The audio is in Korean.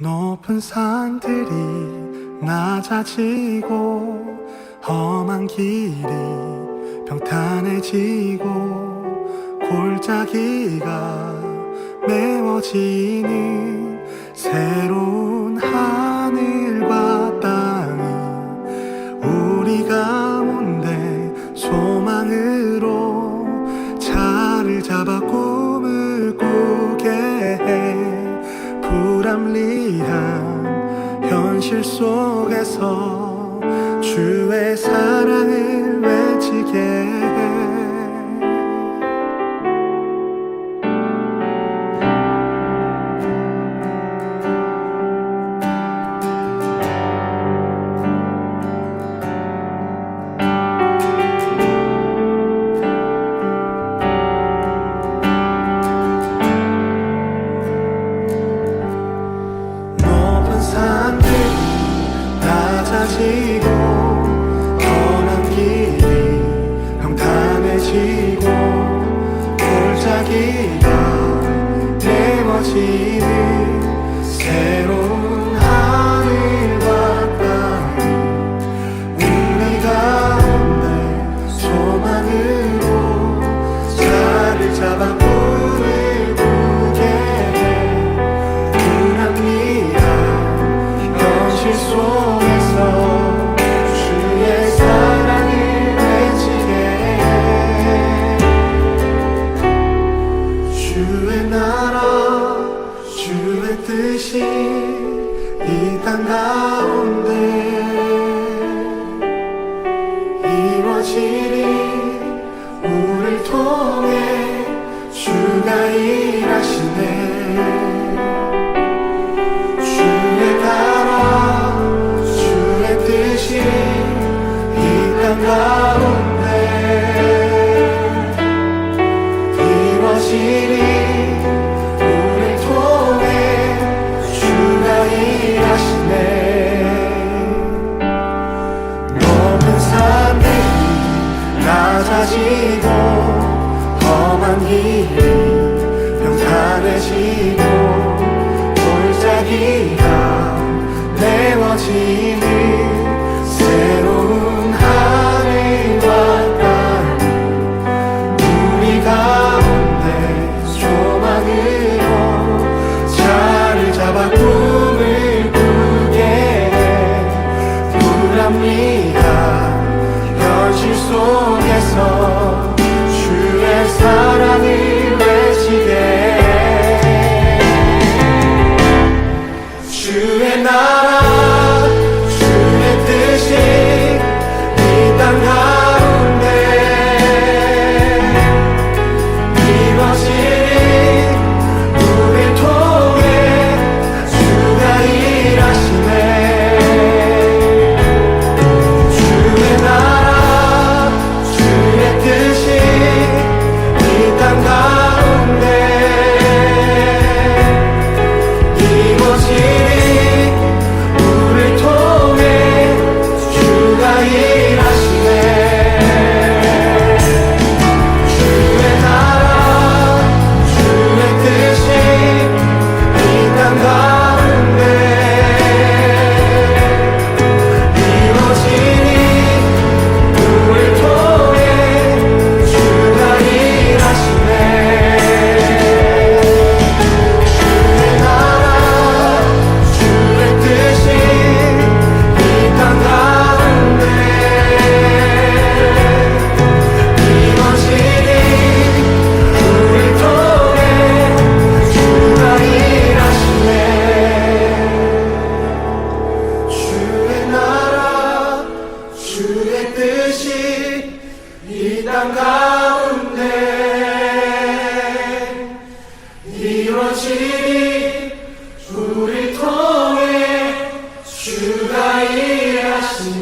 높은 산들이 낮아지고 험한 길이 평탄해지고 골짜기가 메워지는 새로운 현실 속에서 주의 사랑을 외치게 가시고 고난 길이 험탄해지고 골짜기가 데워지는 듯이 이 땅 가운데 이루어지리 우릴 통해 끝까지도 험한 길이 평탄해지 Jesús.